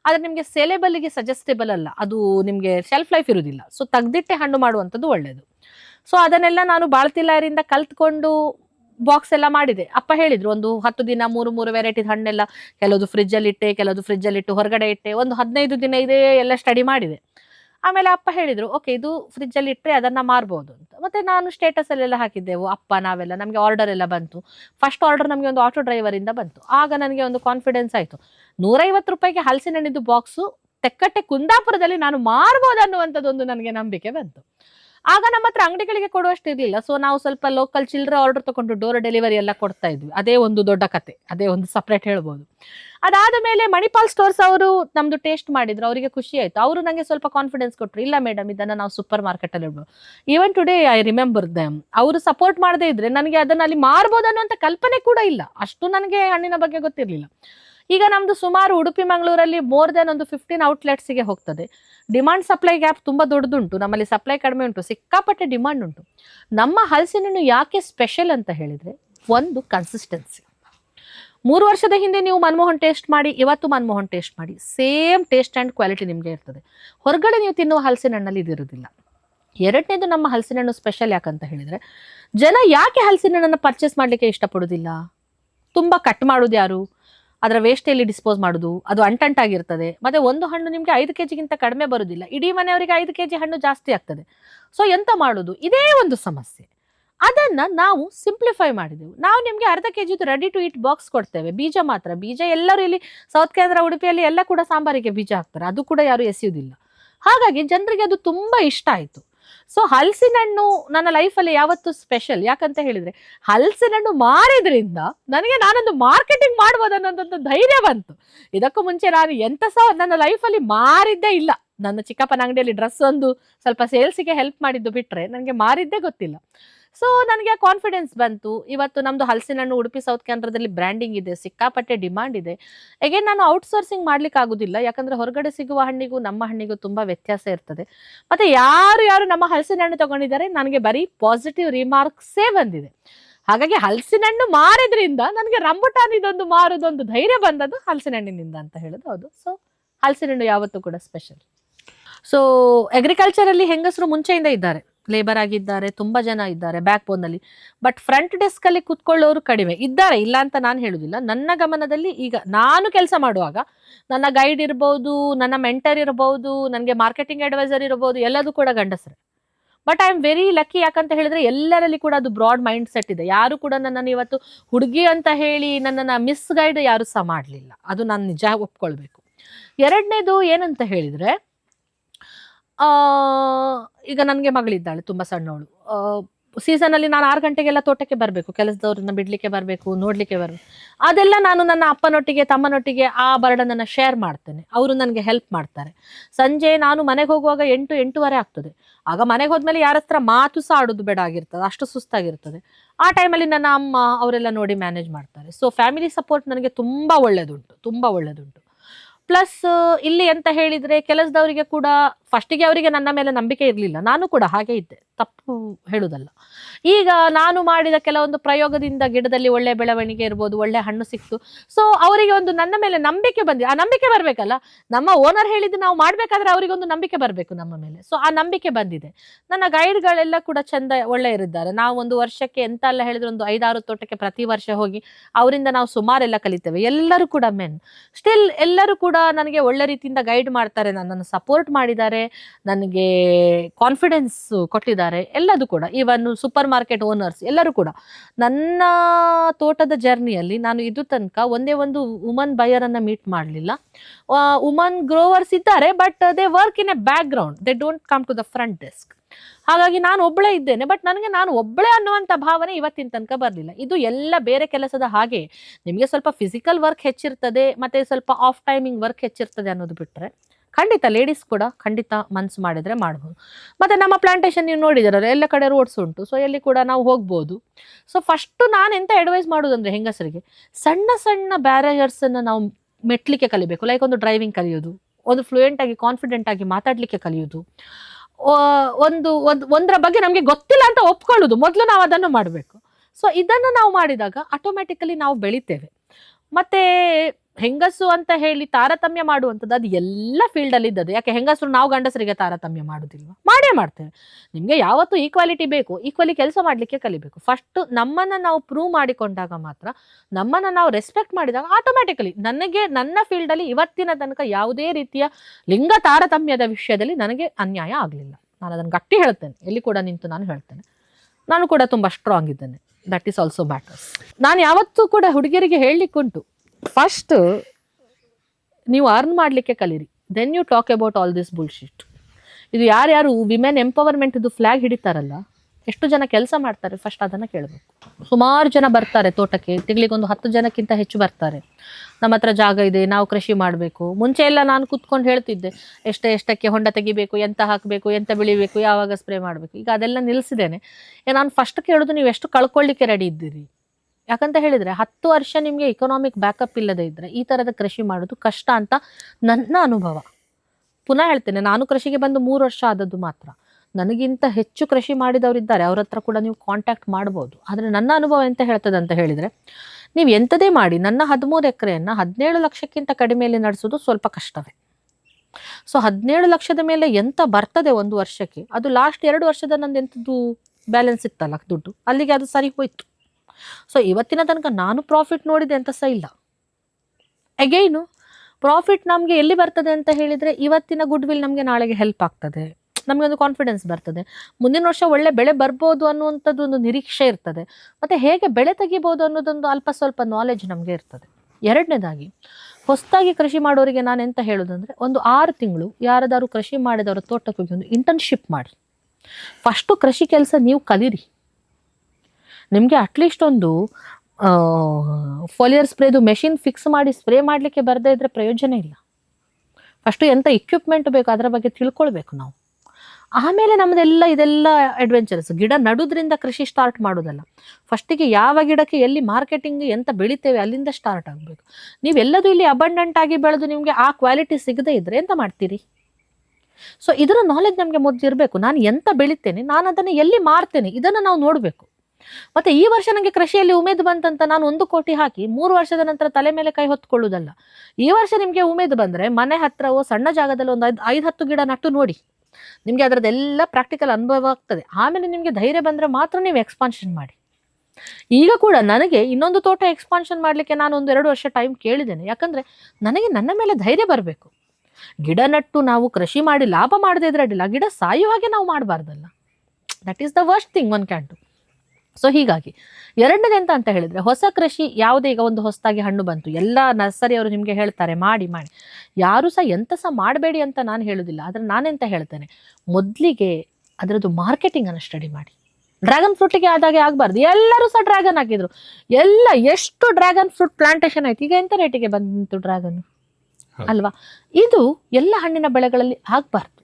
ಆದರೆ ನಿಮಗೆ ಸೆಲೆಬಲ್ಗೆ ಸಜೆಸ್ಟೇಬಲ್ ಅಲ್ಲ. ಅದು ನಿಮಗೆ ಶೆಲ್ಫ್ ಲೈಫ್ ಇರುವುದಿಲ್ಲ ಸೊ ತೆಗ್ದಿಟ್ಟೆ ಹಣ್ಣು ಮಾಡುವಂಥದ್ದು ಒಳ್ಳೆಯದು ಸೊ ಅದನ್ನೆಲ್ಲ ನಾನು ಬಾಳ್ತಿಲ್ಲಾರಿಂದ ಕಲ್ತ್ಕೊಂಡು ಬಾಕ್ಸ್ ಎಲ್ಲ ಮಾಡಿದೆ. ಅಪ್ಪ ಹೇಳಿದ್ರು, ಒಂದು ಹತ್ತು ದಿನ, ಮೂರು ಮೂರು ವೆರೈಟಿ ಹಣ್ಣೆಲ್ಲ ಕೆಲವುದು ಫ್ರಿಜ್ಜಲ್ಲಿ ಇಟ್ಟೆ, ಕೆಲವುದು ಫ್ರಿಜ್ಜಲ್ಲಿ ಇಟ್ಟು ಹೊರಗಡೆ ಇಟ್ಟೆ. ಒಂದು ಹದಿನೈದು ದಿನ ಇದೆ ಎಲ್ಲ ಸ್ಟಡಿ ಮಾಡಿದೆ. ಆಮೇಲೆ ಅಪ್ಪ ಹೇಳಿದ್ರು ಓಕೆ ಇದು ಫ್ರಿಜ್ಜಲ್ಲಿ ಇಟ್ಟರೆ ಅದನ್ನ ಮಾರ್ಬೋದು ಅಂತ. ಮತ್ತೆ ನಾನು ಸ್ಟೇಟಸ್ ಅಲ್ಲೆಲ್ಲ ಹಾಕಿದ್ದೆವು, ಅಪ್ಪ ನಾವೆಲ್ಲ, ನಮಗೆ ಆರ್ಡರ್ ಎಲ್ಲ ಬಂತು. ಫಸ್ಟ್ ಆರ್ಡರ್ ನಮಗೆ ಒಂದು ಆಟೋ ಡ್ರೈವರಿಂದ ಬಂತು. ಆಗ ನನಗೆ ಒಂದು ಕಾನ್ಫಿಡೆನ್ಸ್ ಆಯಿತು. ನೂರೈವತ್ತು ರೂಪಾಯಿಗೆ ಹಲಸಿನ ಬಾಕ್ಸು ತೆಕ್ಕಟ್ಟೆ ಕುಂದಾಪುರದಲ್ಲಿ ನಾನು ಮಾರ್ಬೋದು ಅನ್ನುವಂಥದ್ದೊಂದು ನನಗೆ ನಂಬಿಕೆ ಬಂತು. ಆಗ ನಮ್ಮ ಹತ್ರ ಅಂಗಡಿಗಳಿಗೆ ಕೊಡುವಷ್ಟು ಇರಲಿಲ್ಲ. ಸೊ ನಾವು ಸ್ವಲ್ಪ ಲೋಕಲ್ ಚಿಲ್ಲರೆ ಆರ್ಡರ್ ತಗೊಂಡು ಡೋರ್ ಡೆಲಿವರಿ ಎಲ್ಲ ಕೊಡ್ತಾ ಇದ್ವಿ. ಅದೇ ಒಂದು ದೊಡ್ಡ ಕತೆ. ಅದೇ ಒಂದು ಸಪ್ರೇಟ್ ಹೇಳ್ಬೋದು. ಅದಾದ ಮೇಲೆ ಮಣಿಪಾಲ್ ಸ್ಟೋರ್ಸ್ ಅವರು ನಮ್ದು ಟೇಸ್ಟ್ ಮಾಡಿದ್ರು. ಅವರಿಗೆ ಖುಷಿ ಆಯ್ತು. ಅವರು ನನಗೆ ಸ್ವಲ್ಪ ಕಾನ್ಫಿಡೆನ್ಸ್ ಕೊಟ್ಟರು ಇಲ್ಲ ಮೇಡಮ್ ಇದನ್ನ ನಾವು ಸೂಪರ್ ಮಾರ್ಕೆಟ್ ಅಲ್ಲಿ ಇಡ್ಬೋದು. Even today I remember them ಅವರು ಸಪೋರ್ಟ್ ಮಾಡದೇ ಇದ್ರೆ ನನಗೆ ಅದನ್ನ ಅಲ್ಲಿ ಮಾರ್ಬೋದು ಅನ್ನುವಂಥ ಕಲ್ಪನೆ ಕೂಡ ಇಲ್ಲ. ಅಷ್ಟು ನನಗೆ ಹಣ್ಣಿನ ಬಗ್ಗೆ ಗೊತ್ತಿರಲಿಲ್ಲ. ಈಗ ನಮ್ದು ಸುಮಾರು ಉಡುಪಿ, ಮಂಗಳೂರಲ್ಲಿ ಮೋರ್ ದೆನ್ ಒಂದು ಫಿಫ್ಟೀನ್ ಔಟ್ಲೆಟ್ಸ್ಗೆ ಹೋಗ್ತದೆ. ಡಿಮಾಂಡ್ ಸಪ್ಲೈ ಗ್ಯಾಪ್ ತುಂಬ ದೊಡ್ಡದುಂಟು. ನಮ್ಮಲ್ಲಿ ಸಪ್ಲೈ ಕಡಿಮೆ ಉಂಟು. ಸಿಕ್ಕಾಪಟ್ಟೆ ಡಿಮಾಂಡ್ ಉಂಟು. ನಮ್ಮ ಹಲಸಿನ ಯಾಕೆ ಸ್ಪೆಷಲ್ ಅಂತ ಹೇಳಿದರೆ ಒಂದು ಕನ್ಸಿಸ್ಟೆನ್ಸಿ ಮೂರು ವರ್ಷದ ಹಿಂದೆ ನೀವು ಮನಮೋಹನ್ ಟೇಸ್ಟ್ ಮಾಡಿ, ಇವತ್ತು ಮನಮೋಹನ್ ಟೇಸ್ಟ್ ಮಾಡಿ ಸೇಮ್ ಟೇಸ್ಟ್ ಆ್ಯಂಡ್ ಕ್ವಾಲಿಟಿ ನಿಮಗೆ ಇರ್ತದೆ. ಹೊರಗಡೆ ನೀವು ತಿನ್ನುವ ಹಲಸಿನ ಹಣ್ಣಲ್ಲಿ ಇದಿರೋದಿಲ್ಲ ಎರಡನೇದು ನಮ್ಮ ಹಲಸಿನ ಹಣ್ಣು ಸ್ಪೆಷಲ್ ಯಾಕಂತ ಹೇಳಿದರೆ, ಜನ ಯಾಕೆ ಹಲಸಿನ ಹಣ್ಣನ್ನು ಪರ್ಚೇಸ್ ಮಾಡಲಿಕ್ಕೆ ಇಷ್ಟಪಡೋದಿಲ್ಲ? ತುಂಬ ಕಟ್ ಮಾಡೋದು ಯಾರು ಅದರ ವೇಸ್ಟೇಲಿ ಡಿಸ್ಪೋಸ್ ಮಾಡೋದು, ಅದು ಅಂಟಂಟಾಗಿರ್ತದೆ. ಮತ್ತೆ ಒಂದು ಹಣ್ಣು ನಿಮಗೆ ಐದು ಕೆ ಜಿಗಿಂತ ಕಡಿಮೆ ಬರೋದಿಲ್ಲ. ಇಡೀ ಮನೆಯವರಿಗೆ ಐದು ಕೆ ಜಿ ಹಣ್ಣು ಜಾಸ್ತಿ ಆಗ್ತದೆ. ಸೊ ಎಂತ ಮಾಡೋದು? ಇದೇ ಒಂದು ಸಮಸ್ಯೆ. ಅದನ್ನ ನಾವು ಸಿಂಪ್ಲಿಫೈ ಮಾಡಿದೆವು. ನಾವು ನಿಮಗೆ ಅರ್ಧ ಕೆ ಜಿದು ರೆಡಿ ಟು ಇಟ್ ಬಾಕ್ಸ್ ಕೊಡ್ತೇವೆ. ಬೀಜ ಮಾತ್ರ. ಬೀಜ ಎಲ್ಲರೂ ಇಲ್ಲಿ ಸೌತ್ ಕೇಂದ್ರ ಉಡುಪಿಯಲ್ಲಿ ಎಲ್ಲ ಕೂಡ ಸಾಂಬಾರಿಗೆ ಬೀಜ ಹಾಕ್ತಾರೆ. ಅದು ಕೂಡ ಯಾರು ಎಸೆಯುವುದಿಲ್ಲ ಹಾಗಾಗಿ ಜನರಿಗೆ ಅದು ತುಂಬಾ ಇಷ್ಟ ಆಯಿತು. ಸೊ ಹಲಸಿನ ಹಣ್ಣು ನನ್ನ ಲೈಫಲ್ಲಿ ಯಾವತ್ತು ಸ್ಪೆಷಲ್ ಯಾಕಂತ ಹೇಳಿದ್ರೆ ಹಲಸಿನ ಹಣ್ಣು ಮಾರಿದ್ರಿಂದ ನನಗೆ ನಾನೊಂದು ಮಾರ್ಕೆಟಿಂಗ್ ಮಾಡ್ಬೋದು ಅನ್ನೋದೊಂದು ಧೈರ್ಯ ಬಂತು. ಇದಕ್ಕೂ ಮುಂಚೆ ನಾನು ಎಂತ ಸಹ ನನ್ನ ಲೈಫಲ್ಲಿ ಮಾರಿದ್ದೇ ಇಲ್ಲ. ನನ್ನ ಚಿಕ್ಕಪ್ಪನ ಅಂಗಡಿಯಲ್ಲಿ ಡ್ರೆಸ್ ಒಂದು ಸ್ವಲ್ಪ ಸೇಲ್ಸಿಗೆ ಹೆಲ್ಪ್ ಮಾಡಿದ್ದು ಬಿಟ್ಟರೆ ನನಗೆ ಮಾರಿದ್ದೇ ಗೊತ್ತಿಲ್ಲ. ಸೊ ನನಗೆ ಆ ಕಾನ್ಫಿಡೆನ್ಸ್ ಬಂತು. ಇವತ್ತು ನಮ್ಮದು ಹಲಸಿನ ಹಣ್ಣು ಉಡುಪಿ ಸೌತ್ ಕೇಂದ್ರದಲ್ಲಿ ಬ್ರ್ಯಾಂಡಿಂಗ್ ಇದೆ, ಸಿಕ್ಕಾಪಟ್ಟೆ ಡಿಮಾಂಡ್ ಇದೆ. ಎಗೇನ್ ನಾನು ಔಟ್ಸೋರ್ಸಿಂಗ್ ಮಾಡ್ಲಿಕ್ಕೆ ಆಗುದಿಲ್ಲ. ಯಾಕಂದ್ರೆ ಹೊರಗಡೆ ಸಿಗುವ ಹಣ್ಣಿಗೂ, ನಮ್ಮ ಹಣ್ಣಿಗೂ ತುಂಬಾ ವ್ಯತ್ಯಾಸ ಇರ್ತದೆ. ಮತ್ತೆ ಯಾರು ಯಾರು ನಮ್ಮ ಹಲಸಿನ ಹಣ್ಣು ತಗೊಂಡಿದ್ದಾರೆ, ನನಗೆ ಬರೀ ಪಾಸಿಟಿವ್ ರಿಮಾರ್ಕ್ಸೇ ಬಂದಿದೆ. ಹಾಗಾಗಿ ಹಲಸಿನ ಹಣ್ಣು ಮಾರಿದ್ರಿಂದ ನನಗೆ ರಂಬುಟಾನ್ ಇದೊಂದು ಮಾರೋದೊಂದು ಧೈರ್ಯ ಬಂದದ್ದು ಹಲಸಿನ ಹಣ್ಣಿನಿಂದ ಅಂತ ಹೇಳೋದು. ಹೌದು. ಸೊ ಹಲಸಿನ ಹಣ್ಣು ಯಾವತ್ತೂ ಕೂಡ ಸ್ಪೆಷಲ್ ಸೊ ಅಗ್ರಿಕಲ್ಚರಲ್ಲಿ ಹೆಂಗಸರು ಮುಂಚೆಯಿಂದ ಇದ್ದಾರೆ? ಲೇಬರ್ ಆಗಿದ್ದಾರೆ, ತುಂಬ ಜನ ಇದ್ದಾರೆ ಬ್ಯಾಕ್ ಬೋನಲ್ಲಿ ಬಟ್ ಫ್ರಂಟ್ ಡೆಸ್ಕ್ ಅಲ್ಲಿ ಕುತ್ಕೊಳ್ಳೋರು ಕಡಿಮೆ. ಇದ್ದಾರೆ, ಇಲ್ಲ ಅಂತ ನಾನು ಹೇಳುದಿಲ್ಲ. ನನ್ನ ಗಮನದಲ್ಲಿ ಈಗ ನಾನು ಕೆಲಸ ಮಾಡುವಾಗ ನನ್ನ ಗೈಡ್ ಇರ್ಬೋದು, ನನ್ನ ಮೆಂಟರ್ ಇರ್ಬೋದು, ನನಗೆ ಮಾರ್ಕೆಟಿಂಗ್ ಅಡ್ವೈಸರ್ ಇರ್ಬೋದು, ಎಲ್ಲದೂ ಕೂಡ ಗಂಡಸರೇ. But I am very lucky ಯಾಕಂತ ಹೇಳಿದ್ರೆ ಎಲ್ಲರಲ್ಲಿ ಕೂಡ ಅದು ಬ್ರಾಡ್ ಮೈಂಡ್ ಸೆಟ್ ಇದೆ. ಯಾರು ಕೂಡ ನನ್ನನ್ನು ಇವತ್ತು ಹುಡುಗಿ ಅಂತ ಹೇಳಿ ನನ್ನನ್ನು ಮಿಸ್ ಗೈಡ್ ಯಾರು ಸಹ ಮಾಡಲಿಲ್ಲ. ಅದು ನಾನು ನಿಜ ಒಪ್ಕೊಳ್ಬೇಕು. ಎರಡನೇದು ಏನಂತ ಹೇಳಿದ್ರೆ ಈಗ ನನಗೆ ಮಗಳಿದ್ದಾಳೆ, ತುಂಬ ಸಣ್ಣವಳು. ಸೀಸನಲ್ಲಿ ನಾನು ಆರು ಗಂಟೆಗೆಲ್ಲ ತೋಟಕ್ಕೆ ಬರಬೇಕು, ಕೆಲಸದವ್ರನ್ನ ಬಿಡಲಿಕ್ಕೆ ಬರಬೇಕು, ನೋಡಲಿಕ್ಕೆ ಬರಬೇಕು. ಅದೆಲ್ಲ ನಾನು ನನ್ನ ಅಪ್ಪನೊಟ್ಟಿಗೆ, ತಮ್ಮನೊಟ್ಟಿಗೆ ಆ ಬರ್ಡನನ್ನು ಶೇರ್ ಮಾಡ್ತೇನೆ. ಅವರು ನನಗೆ ಹೆಲ್ಪ್ ಮಾಡ್ತಾರೆ. ಸಂಜೆ ನಾನು ಮನೆಗೆ ಹೋಗುವಾಗ ಎಂಟು, ಎಂಟೂವರೆ ಆಗ್ತದೆ. ಆಗ ಮನೆಗೆ ಹೋದ್ಮೇಲೆ ಯಾರ ಹತ್ರ ಮಾತು ಸಹ ಆಡೋದು ಬೇಡ ಆಗಿರ್ತದೆ, ಅಷ್ಟು ಸುಸ್ತಾಗಿರ್ತದೆ. ಆ ಟೈಮಲ್ಲಿ ನನ್ನ ಅಮ್ಮ ಅವರೆಲ್ಲ ನೋಡಿ ಮ್ಯಾನೇಜ್ ಮಾಡ್ತಾರೆ. ಸೊ ಫ್ಯಾಮಿಲಿ ಸಪೋರ್ಟ್ ನನಗೆ ತುಂಬ ಒಳ್ಳೆಯದುಂಟು ತುಂಬ ಒಳ್ಳೆಯದುಂಟು ಪ್ಲಸ್ ಇಲ್ಲಿ ಅಂತ ಹೇಳಿದ್ರೆ ಕೆಲಸದವರಿಗೆ ಕೂಡ ಫಸ್ಟಿಗೆ ಅವರಿಗೆ ನನ್ನ ಮೇಲೆ ನಂಬಿಕೆ ಇರಲಿಲ್ಲ. ನಾನು ಕೂಡ ಹಾಗೆ ಇದ್ದೆ. ತಪ್ಪು ಹೇಳುದಲ್ಲ. ಈಗ ನಾನು ಮಾಡಿದ ಕೆಲವೊಂದು ಪ್ರಯೋಗದಿಂದ ಗಿಡದಲ್ಲಿ ಒಳ್ಳೆ ಬೆಳವಣಿಗೆ ಇರ್ಬೋದು, ಒಳ್ಳೆ ಹಣ್ಣು ಸಿಕ್ತು. ಸೊ ಅವರಿಗೆ ಒಂದು ನನ್ನ ಮೇಲೆ ನಂಬಿಕೆ ಬಂದಿದೆ. ಆ ನಂಬಿಕೆ ಬರಬೇಕಲ್ಲ? ನಮ್ಮ ಓನರ್ ಹೇಳಿದ್ದು ನಾವು ಮಾಡಬೇಕಾದ್ರೆ ಅವರಿಗೊಂದು ನಂಬಿಕೆ ಬರಬೇಕು ನಮ್ಮ ಮೇಲೆ. ಸೊ ಆ ನಂಬಿಕೆ ಬಂದಿದೆ. ನನ್ನ ಗೈಡ್ಗಳೆಲ್ಲ ಕೂಡ ಚಂದ, ಒಳ್ಳೆ ಇರಿದ್ದಾರೆ. ನಾವು ಒಂದು ವರ್ಷಕ್ಕೆ ಎಂತ ಎಲ್ಲ ಹೇಳಿದ್ರೆ ಒಂದು ಐದಾರು ತೋಟಕ್ಕೆ ಪ್ರತಿ ವರ್ಷ ಹೋಗಿ ಅವರಿಂದ ನಾವು ಸುಮಾರೆಲ್ಲ ಕಲಿತೇವೆ. ಎಲ್ಲರೂ ಕೂಡ ಮೆನ್ ಸ್ಟಿಲ್ ಎಲ್ಲರೂ ಕೂಡ ನನಗೆ ಒಳ್ಳೆ ರೀತಿಯಿಂದ ಗೈಡ್ ಮಾಡ್ತಾರೆ, ನನ್ನನ್ನು ಸಪೋರ್ಟ್ ಮಾಡಿದ್ದಾರೆ, ನನಗೆ ಕಾನ್ಫಿಡೆನ್ಸ್ ಕೊಟ್ಟಿದ್ದಾರೆ, ಎಲ್ಲದೂ ಕೂಡ. ಈವನ್ ಸೂಪರ್ ಮಾರ್ಕೆಟ್ ಓನರ್ಸ್ ಎಲ್ಲರೂ ಕೂಡ. ನನ್ನ ತೋಟದ ಜರ್ನಿಯಲ್ಲಿ ನಾನು ಇದು ತನಕ ಒಂದೇ ಒಂದು ವುಮನ್ ಬಯರನ್ನು ಮೀಟ್ ಮಾಡಲಿಲ್ಲ. ವುಮನ್ ಗ್ರೋವರ್ಸ್ ಇದ್ದಾರೆ but they work in a background they don't come to the front desk ಹಾಗಾಗಿ ನಾನು ಒಬ್ಬಳೇ ಇದ್ದೇನೆ ಬಟ್ ನನಗೆ ನಾನು ಒಬ್ಬಳೇ ಅನ್ನುವಂಥ ಭಾವನೆ ಇವತ್ತಿನ ತನಕ ಬರಲಿಲ್ಲ. ಇದು ಎಲ್ಲ ಬೇರೆ ಕೆಲಸದ ಹಾಗೆ. ನಿಮಗೆ ಸ್ವಲ್ಪ ಫಿಸಿಕಲ್ ವರ್ಕ್ ಹೆಚ್ಚಿರ್ತದೆ, ಮತ್ತೆ ಸ್ವಲ್ಪ ಆಫ್ ಟೈಮಿಂಗ್ ವರ್ಕ್ ಹೆಚ್ಚಿರ್ತದೆ ಅನ್ನೋದು ಬಿಟ್ಟರೆ ಖಂಡಿತ ಲೇಡೀಸ್ ಕೂಡ ಖಂಡಿತ ಮನ್ಸು ಮಾಡಿದರೆ ಮಾಡ್ಬೋದು. ಮತ್ತು ನಮ್ಮ ಪ್ಲಾಂಟೇಶನ್ ನೀವು ನೋಡಿದಿರಲ್ಲ ಎಲ್ಲ ಕಡೆ ರೋಡ್ಸ್ ಉಂಟು ಸೊ ಎಲ್ಲಿ ಕೂಡ ನಾವು ಹೋಗ್ಬೋದು. ಸೊ ಫಸ್ಟು ನಾನು ಎಂತ ಅಡ್ವೈಸ್ ಮಾಡೋದಂದ್ರೆ ಹೆಂಗಸರಿಗೆ, ಸಣ್ಣ ಸಣ್ಣ ಬ್ಯಾರಿಯರ್ಸನ್ನು ನಾವು ಮೆಟ್ಲಿಕ್ಕೆ ಕಲಿಬೇಕು. ಲೈಕ್ ಒಂದು ಡ್ರೈವಿಂಗ್ ಕಲಿಯೋದು, ಒಂದು ಫ್ಲೂಯೆಂಟ್ ಆಗಿ ಕಾನ್ಫಿಡೆಂಟ್ ಆಗಿ ಮಾತಾಡಲಿಕ್ಕೆ ಕಲಿಯೋದು. ಒಂದು ಒಂದು, ಒಂದರ ಬಗ್ಗೆ ನಮಗೆ ಗೊತ್ತಿಲ್ಲ ಅಂತ ಒಪ್ಕೊಳ್ಳೋದು. ಮೊದಲು ನಾವು ಅದನ್ನು ಮಾಡಬೇಕು. ಸೊ ಇದನ್ನು ನಾವು ಮಾಡಿದಾಗ ಆಟೋಮ್ಯಾಟಿಕಲಿ ನಾವು ಬೆಳಿತೇವೆ. ಮತ್ತೆ ಹೆಂಗಸು ಅಂತ ಹೇಳಿ ತಾರತಮ್ಯ ಮಾಡುವಂಥದ್ದು ಅದು ಎಲ್ಲ ಫೀಲ್ಡಲ್ಲಿ ಇದ್ದದ್ದು. ಯಾಕೆ ಹೆಂಗಸರು ನಾವು ಗಂಡಸರಿಗೆ ತಾರತಮ್ಯ ಮಾಡೋದಿಲ್ವಾ? ಮಾಡೇ ಮಾಡ್ತೇವೆ. ನಿಮಗೆ ಯಾವತ್ತೂ ಈಕ್ವಾಲಿಟಿ ಬೇಕು. ಈಕ್ವಲಿ ಕೆಲಸ ಮಾಡಲಿಕ್ಕೆ ಕಲಿಬೇಕು. ಫಸ್ಟ್ ನಮ್ಮನ್ನು ನಾವು ಪ್ರೂವ್ ಮಾಡಿಕೊಂಡಾಗ ಮಾತ್ರ ನಮ್ಮನ್ನು ನಾವು ರೆಸ್ಪೆಕ್ಟ್ ಮಾಡಿದಾಗ ಆಟೋಮ್ಯಾಟಿಕಲಿ ನನಗೆ ನನ್ನ ಫೀಲ್ಡಲ್ಲಿ ಇವತ್ತಿನ ತನಕ ಯಾವುದೇ ರೀತಿಯ ಲಿಂಗ ತಾರತಮ್ಯದ ವಿಷಯದಲ್ಲಿ ನನಗೆ ಅನ್ಯಾಯ ಆಗಲಿಲ್ಲ. ನಾನು ಅದನ್ನು ಗಟ್ಟಿ ಹೇಳ್ತೇನೆ. ಎಲ್ಲಿ ಕೂಡ ನಿಂತು ನಾನು ಹೇಳ್ತೇನೆ. ನಾನು ಕೂಡ ತುಂಬ ಸ್ಟ್ರಾಂಗ್ ಇದ್ದೇನೆ. ದಟ್ ಈಸ್ ಆಲ್ಸೋ ಮ್ಯಾಟರ್ಸ್ ನಾನು ಯಾವತ್ತೂ ಕೂಡ ಹುಡುಗಿಯರಿಗೆ ಹೇಳಲಿಕ್ಕುಂಟು. ಫಸ್ಟ್ ನೀವು ಅರ್ನ್ ಮಾಡಲಿಕ್ಕೆ ಕಲೀರಿ. Then you talk about all this bullshit ಇದು ಯಾರ್ಯಾರು ವಿಮೆನ್ ಎಂಪವರ್ಮೆಂಟ್ದು ಫ್ಲ್ಯಾಗ್ ಹಿಡಿತಾರಲ್ಲ, ಎಷ್ಟು ಜನ ಕೆಲಸ ಮಾಡ್ತಾರೆ ಫಸ್ಟ್ ಅದನ್ನು ಕೇಳಬೇಕು. ಸುಮಾರು ಜನ ಬರ್ತಾರೆ ತೋಟಕ್ಕೆ, ತಿಂಗಳಿಗೆ ಒಂದು ಹತ್ತು ಜನಕ್ಕಿಂತ ಹೆಚ್ಚು ಬರ್ತಾರೆ. ನಮ್ಮ ಹತ್ರ ಜಾಗ ಇದೆ, ನಾವು ಕೃಷಿ ಮಾಡಬೇಕು. ಮುಂಚೆ ಎಲ್ಲ ನಾನು ಕೂತ್ಕೊಂಡು ಹೇಳ್ತಿದ್ದೆ, ಎಷ್ಟೇ ಎಷ್ಟಕ್ಕೆ ಹೊಂಡ ತೆಗಿಬೇಕು, ಎಂತ ಹಾಕಬೇಕು, ಎಂತ ಬೆಳಿಬೇಕು, ಯಾವಾಗ ಸ್ಪ್ರೇ ಮಾಡಬೇಕು. ಈಗ ಅದೆಲ್ಲ ನಿಲ್ಲಿಸಿದ್ದೇನೆ ನಾನು ಫಸ್ಟ್ ಕೇಳೋದು, ನೀವು ಎಷ್ಟು ಕಳ್ಕೊಳ್ಳಿಕ್ಕೆ ರೆಡಿ ಇದ್ದೀರಿ? ಯಾಕಂತ ಹೇಳಿದರೆ ಹತ್ತು ವರ್ಷ ನಿಮಗೆ ಇಕನಾಮಿಕ್ ಬ್ಯಾಕಪ್ ಇಲ್ಲದೆ ಇದ್ದರೆ ಈ ಥರದ ಕೃಷಿ ಮಾಡೋದು ಕಷ್ಟ ಅಂತ ನನ್ನ ಅನುಭವ. ಪುನಃ ಹೇಳ್ತೇನೆ, ನಾನು ಕೃಷಿಗೆ ಬಂದು ಮೂರು ವರ್ಷ ಆದದ್ದು ಮಾತ್ರ. ನನಗಿಂತ ಹೆಚ್ಚು ಕೃಷಿ ಮಾಡಿದವರಿದ್ದಾರೆ, ಅವ್ರ ಹತ್ರ ಕೂಡ ನೀವು ಕಾಂಟ್ಯಾಕ್ಟ್ ಮಾಡ್ಬೋದು. ಆದರೆ ನನ್ನ ಅನುಭವ ಎಂತ ಹೇಳ್ತದೆ ಅಂತ ಹೇಳಿದರೆ, ನೀವು ಎಂಥದೇ ಮಾಡಿ ನನ್ನ ಹದಿಮೂರು ಎಕರೆಯನ್ನು ಹದಿನೇಳು ಲಕ್ಷಕ್ಕಿಂತ ಕಡಿಮೆಯಲ್ಲಿ ನಡೆಸೋದು ಸ್ವಲ್ಪ ಕಷ್ಟವೇ. ಸೊ ಹದಿನೇಳು ಲಕ್ಷದ ಮೇಲೆ ಎಂತ ಬರ್ತದೆ ಒಂದು ವರ್ಷಕ್ಕೆ, ಅದು ಲಾಸ್ಟ್ ಎರಡು ವರ್ಷದ ನಂದು ಎಂಥದ್ದು ಬ್ಯಾಲೆನ್ಸ್ ಇತ್ತಲ್ಲ ದುಡ್ಡು? ಅಲ್ಲಿಗೆ ಅದು ಸರಿ ಹೋಯ್ತು. ಸೊ ಇವತ್ತಿನ ತನಕ ನಾನು ಪ್ರಾಫಿಟ್ ನೋಡಿದೆ ಅಂತ ಸಹ ಇಲ್ಲ. ಅಗೈನು ಪ್ರಾಫಿಟ್ ನಮಗೆ ಎಲ್ಲಿ ಬರ್ತದೆ ಅಂತ ಹೇಳಿದರೆ ಇವತ್ತಿನ ಗುಡ್ ವಿಲ್ ನಮಗೆ ನಾಳೆಗೆ ಹೆಲ್ಪ್ ಆಗ್ತದೆ. ನಮಗೆ ಒಂದು ಕಾನ್ಫಿಡೆನ್ಸ್ ಬರ್ತದೆ. ಮುಂದಿನ ವರ್ಷ ಒಳ್ಳೆ ಬೆಳೆ ಬರ್ಬೋದು ಅನ್ನುವಂಥದ್ದು ಒಂದು ನಿರೀಕ್ಷೆ ಇರ್ತದೆ. ಮತ್ತು ಹೇಗೆ ಬೆಳೆ ತೆಗಿಬೋದು ಅನ್ನೋದೊಂದು ಅಲ್ಪ ಸ್ವಲ್ಪ ನಾಲೆಜ್ ನಮಗೆ ಇರ್ತದೆ. ಎರಡನೇದಾಗಿ ಹೊಸದಾಗಿ ಕೃಷಿ ಮಾಡೋರಿಗೆ ನಾನು ಎಂತ ಹೇಳೋದಂದರೆ ಒಂದು ಆರು ತಿಂಗಳು ಯಾರಾದರೂ ಕೃಷಿ ಮಾಡಿದವರ ತೋಟಕ್ಕೆ ಹೋಗಿ ಒಂದು ಇಂಟರ್ನ್ಶಿಪ್ ಮಾಡಿ. ಫಸ್ಟು ಕೃಷಿ ಕೆಲಸ ನೀವು ಕಲೀರಿ. ನಿಮಗೆ ಅಟ್ಲೀಸ್ಟ್ ಒಂದು ಫೋಲಿಯರ್ ಸ್ಪ್ರೇದು ಮೆಷಿನ್ ಫಿಕ್ಸ್ ಮಾಡಿ ಸ್ಪ್ರೇ ಮಾಡಲಿಕ್ಕೆ ಬರದೇ ಇದ್ದರೆ ಪ್ರಯೋಜನ ಇಲ್ಲ. ಫಸ್ಟು ಎಂಥ ಇಕ್ವಿಪ್ಮೆಂಟ್ ಬೇಕು ಅದರ ಬಗ್ಗೆ ತಿಳ್ಕೊಳ್ಬೇಕು ನಾವು. ಆಮೇಲೆ ನಮ್ಮದೆಲ್ಲ ಇದೆಲ್ಲ ಅಡ್ವೆಂಚರ್ಸ್ ಗಿಡ ನಡುದ್ರಿಂದ ಕೃಷಿ ಸ್ಟಾರ್ಟ್ ಮಾಡೋದಲ್ಲ. ಫಸ್ಟಿಗೆ ಯಾವ ಗಿಡಕ್ಕೆ ಎಲ್ಲಿ ಮಾರ್ಕೆಟಿಂಗ್ ಎಂತ ಬೆಳಿತೇವೆ ಅಲ್ಲಿಂದ ಸ್ಟಾರ್ಟ್ ಆಗಬೇಕು. ನೀವೆಲ್ಲದೂ ಇಲ್ಲಿ ಅಬಂಡೆಂಟ್ ಆಗಿ ಬೆಳೆದು ನಿಮಗೆ ಆ ಕ್ವಾಲಿಟಿ ಸಿಗದೇ ಇದ್ರೆ ಎಂತ ಮಾಡ್ತೀರಿ? ಸೊ ಇದರ ನಾಲೆಜ್ ನಮಗೆ ಮೊದಲು ಇರಬೇಕು. ನಾನು ಎಂತ ಬೆಳಿತೇನೆ ನಾನು ಅದನ್ನು ಎಲ್ಲಿ ಮಾರ್ತೇನೆ, ಇದನ್ನು ನಾವು ನೋಡಬೇಕು. ಮತ್ತೆ ಈ ವರ್ಷ ನನಗೆ ಕೃಷಿಯಲ್ಲಿ ಉಮೇದು ಬಂತಂತ ನಾನು ಒಂದು ಕೋಟಿ ಹಾಕಿ ಮೂರು ವರ್ಷದ ನಂತರ ತಲೆ ಮೇಲೆ ಕೈ ಹೊತ್ಕೊಳ್ಳುವುದಲ್ಲ ಈ ವರ್ಷ ನಿಮಗೆ ಉಮೇದು ಬಂದರೆ ಮನೆ ಹತ್ರವೋ ಸಣ್ಣ ಜಾಗದಲ್ಲಿ ಒಂದು ಐದು ಐದು, ಹತ್ತು ಗಿಡ ನಟ್ಟು ನೋಡಿ. ನಿಮಗೆ ಅದರದ್ದೆಲ್ಲ ಪ್ರಾಕ್ಟಿಕಲ್ ಅನುಭವ ಆಗ್ತದೆ. ಆಮೇಲೆ ನಿಮಗೆ ಧೈರ್ಯ ಬಂದರೆ ಮಾತ್ರ ನೀವು ಎಕ್ಸ್ಪಾನ್ಷನ್ ಮಾಡಿ. ಈಗ ಕೂಡ ನನಗೆ ಇನ್ನೊಂದು ತೋಟ ಎಕ್ಸ್ಪಾನ್ಷನ್ ಮಾಡಲಿಕ್ಕೆ ನಾನು ಒಂದು ಎರಡು ವರ್ಷ ಟೈಮ್ ಕೇಳಿದ್ದೇನೆ. ಯಾಕಂದರೆ ನನಗೆ ನನ್ನ ಮೇಲೆ ಧೈರ್ಯ ಬರಬೇಕು. ಗಿಡ ನಟ್ಟು ನಾವು ಕೃಷಿ ಮಾಡಿ ಲಾಭ ಮಾಡದೇ ಇದ್ರೆ ಅಡ್ಡಿಲ್ಲ ಗಿಡ ಸಾಯೋ ಹಾಗೆ ನಾವು ಮಾಡಬಾರ್ದಲ್ಲ. That is the worst thing one can do so ಹೀಗಾಗಿ ಎರಡನೇದು ಎಂತ ಅಂತ ಹೇಳಿದರೆ ಹೊಸ ಕೃಷಿ ಯಾವುದೇ ಈಗ ಒಂದು ಹೊಸದಾಗಿ ಹಣ್ಣು ಬಂತು ಎಲ್ಲ ನರ್ಸರಿಯವರು ನಿಮಗೆ ಹೇಳ್ತಾರೆ ಮಾಡಿ ಮಾಡಿ. ಯಾರು ಸಹ ಎಂತ ಸಹ ಮಾಡಬೇಡಿ ಅಂತ ನಾನು ಹೇಳೋದಿಲ್ಲ ಆದರೆ ನಾನೆಂತ ಹೇಳ್ತೇನೆ ಮೊದಲಿಗೆ ಅದರದ್ದು ಮಾರ್ಕೆಟಿಂಗನ್ನು ಸ್ಟಡಿ ಮಾಡಿ. ಡ್ರ್ಯಾಗನ್ ಫ್ರೂಟಿಗೆ ಆದಾಗೆ ಆಗಬಾರ್ದು ಎಲ್ಲರೂ ಸಹ ಡ್ರ್ಯಾಗನ್ ಹಾಕಿದ್ರು. ಎಲ್ಲ ಎಷ್ಟು ಡ್ರ್ಯಾಗನ್ ಫ್ರೂಟ್ ಪ್ಲಾಂಟೇಶನ್ ಆಯ್ತು ಈಗ ಎಂತ ರೇಟಿಗೆ ಬಂತು ಡ್ರ್ಯಾಗನ್ ಅಲ್ವಾ? ಇದು ಎಲ್ಲ ಹಣ್ಣಿನ ಬೆಳೆಗಳಲ್ಲಿ ಆಗಬಾರ್ದು.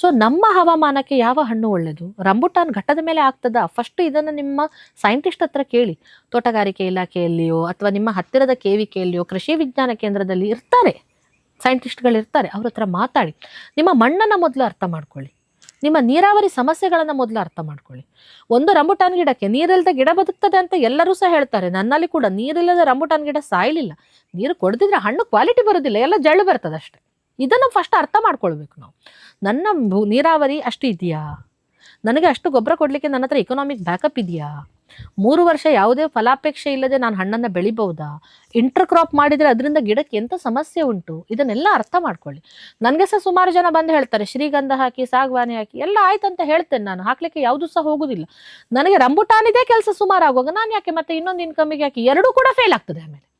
ಸೊ ನಮ್ಮ ಹವಾಮಾನಕ್ಕೆ ಯಾವ ಹಣ್ಣು ಒಳ್ಳೆಯದು ರಂಬುಟಾನ್ ಘಟ್ಟದ ಮೇಲೆ ಆಗ್ತದ? ಫಸ್ಟ್ ಇದನ್ನು ನಿಮ್ಮ ಸೈಂಟಿಸ್ಟ್ ಹತ್ರ ಕೇಳಿ. ತೋಟಗಾರಿಕೆ ಇಲಾಖೆಯಲ್ಲಿಯೋ ಅಥವಾ ನಿಮ್ಮ ಹತ್ತಿರದ ಕೇವಿಕೆಯಲ್ಲಿಯೋ ಕೃಷಿ ವಿಜ್ಞಾನ ಕೇಂದ್ರದಲ್ಲಿ ಇರ್ತಾರೆ. ಸೈಂಟಿಸ್ಟ್ಗಳು ಇರ್ತಾರೆ, ಅವ್ರ ಹತ್ರ ಮಾತಾಡಿ. ನಿಮ್ಮ ಮಣ್ಣನ್ನು ಮೊದಲು ಅರ್ಥ ಮಾಡ್ಕೊಳ್ಳಿ. ನಿಮ್ಮ ನೀರಾವರಿ ಸಮಸ್ಯೆಗಳನ್ನು ಮೊದಲು ಅರ್ಥ ಮಾಡ್ಕೊಳ್ಳಿ. ಒಂದು ರಂಬುಟಾನ್ ಗಿಡಕ್ಕೆ ನೀರಿಲ್ಲದೆ ಗಿಡ ಬದುಕ್ತದೆ ಅಂತ ಎಲ್ಲರೂ ಸಹ ಹೇಳ್ತಾರೆ. ನನ್ನಲ್ಲಿ ಕೂಡ ನೀರಿಲ್ಲದ ರಂಬುಟಾನ್ ಗಿಡ ಸಾಯಲಿಲ್ಲ. ನೀರು ಕೊಡದಿದ್ರೆ ಹಣ್ಣು ಕ್ವಾಲಿಟಿ ಬರೋದಿಲ್ಲ, ಎಲ್ಲ ಜಳ್ಳು ಬರ್ತದೆ ಅಷ್ಟೇ ಇದನ್ನು ಫಸ್ಟ್ ಅರ್ಥ ಮಾಡ್ಕೊಳ್ಬೇಕು ನಾವು. ನನ್ನ ಭೂ- ನೀರಾವರಿ ಅಷ್ಟು ಇದೆಯಾ? ನನಗೆ ಅಷ್ಟು ಗೊಬ್ಬರ ಕೊಡಲಿಕ್ಕೆ ನನ್ನ ಹತ್ರ ಎಕನಾಮಿಕ್ ಬ್ಯಾಕಪ್ ಇದೆಯಾ? ಮೂರು ವರ್ಷ ಯಾವುದೇ ಫಲಾಪೇಕ್ಷೆ ಇಲ್ಲದೆ ನಾನು ಹಣ್ಣನ್ನು ಬೆಳಿಬಹುದಾ? ಇಂಟರ್ ಕ್ರಾಪ್ ಮಾಡಿದರೆ ಅದರಿಂದ ಗಿಡಕ್ಕೆ ಎಂಥ ಸಮಸ್ಯೆ ಉಂಟು? ಇದನ್ನೆಲ್ಲ ಅರ್ಥ ಮಾಡ್ಕೊಳ್ಳಿ. ನನಗೆ ಸಹ ಸುಮಾರು ಜನ ಬಂದು ಹೇಳ್ತಾರೆ, ಶ್ರೀಗಂಧ ಹಾಕಿ, ಸಾಗವಾನಿ ಹಾಕಿ, ಎಲ್ಲ ಆಯ್ತಂತ ಹೇಳ್ತೇನೆ ನಾನು. ಹಾಕಲಿಕ್ಕೆ ಯಾವುದೂ ಸಹ ಹೋಗುದಿಲ್ಲ. ನನಗೆ ರಂಬುಟಾನಿದೆ ಕೆಲಸ ಸುಮಾರು ಆಗುವಾಗ ನಾನು ಯಾಕೆ ಮತ್ತೆ ಇನ್ನೊಂದು ಇನ್ಕಮಿಗೆ ಹಾಕಿ, ಎರಡೂ ಕೂಡ ಫೇಲ್ ಆಗ್ತದೆ ಆಮೇಲೆ.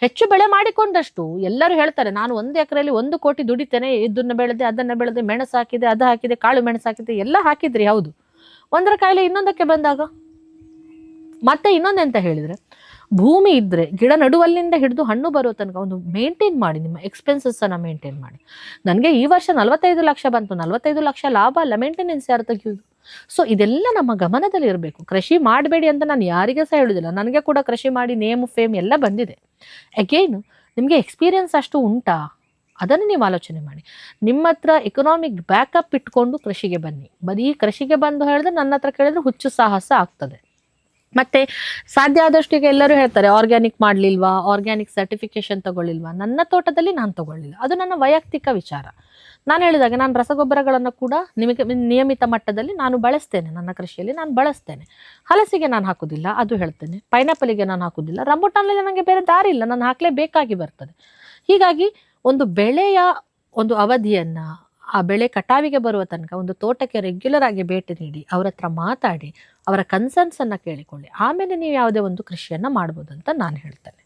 ಹೆಚ್ಚು ಬೆಳೆ ಮಾಡಿಕೊಂಡಷ್ಟು ಎಲ್ಲರೂ ಹೇಳ್ತಾರೆ, ನಾನು ಒಂದು ಎಕರೆಯಲ್ಲಿ ಒಂದು ಕೋಟಿ ದುಡಿತೇನೆ, ಇದನ್ನ ಬೆಳೆದೆ, ಅದನ್ನ ಬೆಳೆದೆ, ಮೆಣಸು ಹಾಕಿದೆ, ಅದು ಹಾಕಿದೆ, ಕಾಳು ಮೆಣಸು ಹಾಕಿದೆ, ಎಲ್ಲ ಹಾಕಿದ್ರಿ, ಹೌದು. ಒಂದರ ಕಾಯಿಲೆ ಇನ್ನೊಂದಕ್ಕೆ ಬಂದಾಗ? ಮತ್ತೆ ಇನ್ನೊಂದೆಂತ ಹೇಳಿದ್ರೆ ಭೂಮಿ ಇದ್ರೆ ಗಿಡ ನಡುವಲ್ಲಿಂದ ಹಿಡಿದು ಹಣ್ಣು ಬರೋ ತನಕ ಒಂದು ಮೇಂಟೈನ್ ಮಾಡಿ, ನಿಮ್ಮ ಎಕ್ಸ್ಪೆನ್ಸಸ್ ಅನ್ನ ಮೇಂಟೈನ್ ಮಾಡಿ. ನನಗೆ ಈ ವರ್ಷ ನಲವತ್ತೈದು ಲಕ್ಷ ಬಂತು, ನಲವತ್ತೈದು ಲಕ್ಷ ಲಾಭ ಅಲ್ಲ ಮೇಂಟೆನೆನ್ಸ್ ಯಾರು ತೆಗೆಯೋದು? ಸೊ ಇದೆಲ್ಲ ನಮ್ಮ ಗಮನದಲ್ಲಿ ಇರಬೇಕು. ಕೃಷಿ ಮಾಡಬೇಡಿ ಅಂತ ನಾನು ಯಾರಿಗೆ ಸಹ ಹೇಳುವುದಿಲ್ಲ ನನಗೆ ಕೂಡ ಕೃಷಿ ಮಾಡಿ ನೇಮ್ ಫೇಮ್ ಎಲ್ಲ ಬಂದಿದೆ. ಅಗೇನ್ ನಿಮಗೆ ಎಕ್ಸ್ಪೀರಿಯನ್ಸ್ ಅಷ್ಟು ಉಂಟಾ? ಅದನ್ನು ನೀವು ಆಲೋಚನೆ ಮಾಡಿ. ನಿಮ್ಮ ಹತ್ರ ಎಕನಾಮಿಕ್ ಬ್ಯಾಕಪ್ ಇಟ್ಕೊಂಡು ಕೃಷಿಗೆ ಬನ್ನಿ. ಬರೀ ಕೃಷಿಗೆ ಬಂದು ಹೇಳಿದ್ರೆ ನನ್ನ ಹತ್ರ ಕೇಳಿದ್ರೆ ಹುಚ್ಚು ಸಾಹಸ ಆಗ್ತದೆ. ಮತ್ತೆ ಸಾಧ್ಯ ಆದಷ್ಟು ಈಗ ಎಲ್ಲರೂ ಹೇಳ್ತಾರೆ ಆರ್ಗ್ಯಾನಿಕ್ ಮಾಡಲಿಲ್ವಾ? ಆರ್ಗ್ಯಾನಿಕ್ ಸರ್ಟಿಫಿಕೇಶನ್ ತಗೊಳ್ಳಿಲ್ವಾ? ನನ್ನ ತೋಟದಲ್ಲಿ ನಾನು ತಗೊಳ್ಳಿಲ್ಲ. ಅದು ನನ್ನ ವೈಯಕ್ತಿಕ ವಿಚಾರ. ನಾನು ಹೇಳಿದಾಗ ನಾನು ರಸಗೊಬ್ಬರಗಳನ್ನು ಕೂಡ ನಿಮಗೆ ನಿಯಮಿತ ಮಟ್ಟದಲ್ಲಿ ನಾನು ಬಳಸ್ತೇನೆ. ನನ್ನ ಕೃಷಿಯಲ್ಲಿ ನಾನು ಬಳಸ್ತೇನೆ. ಹಲಸಿಗೆ ನಾನು ಹಾಕುದಿಲ್ಲ, ಅದು ಹೇಳ್ತೇನೆ. ಪೈನಾಪಲಿಗೆ ನಾನು ಹಾಕುದಿಲ್ಲ. ರಂಬುಟಾನಲ್ಲಿ ನನಗೆ ಬೇರೆ ದಾರಿ ಇಲ್ಲ. ನಾನು ಹಾಕಲೇಬೇಕಾಗಿ ಬರ್ತದೆ. ಹೀಗಾಗಿ ಒಂದು ಬೆಳೆಯ ಒಂದು ಅವಧಿಯನ್ನು ಆ ಬೆಳೆ ಕಟಾವಿಗೆ ಬರುವ ತನಕ ಒಂದು ತೋಟಕ್ಕೆ ರೆಗ್ಯುಲರ್ ಆಗಿ ಭೇಟಿ ನೀಡಿ, ಅವರ ಹತ್ರ ಮಾತಾಡಿ, ಅವರ ಕನ್ಸರ್ನ್ಸನ್ನು ಕೇಳಿಕೊಳ್ಳಿ. ಆಮೇಲೆ ನೀವು ಯಾವುದೇ ಒಂದು ಕೃಷಿಯನ್ನು ಮಾಡ್ಬೋದು ಅಂತ ನಾನು ಹೇಳ್ತೇನೆ.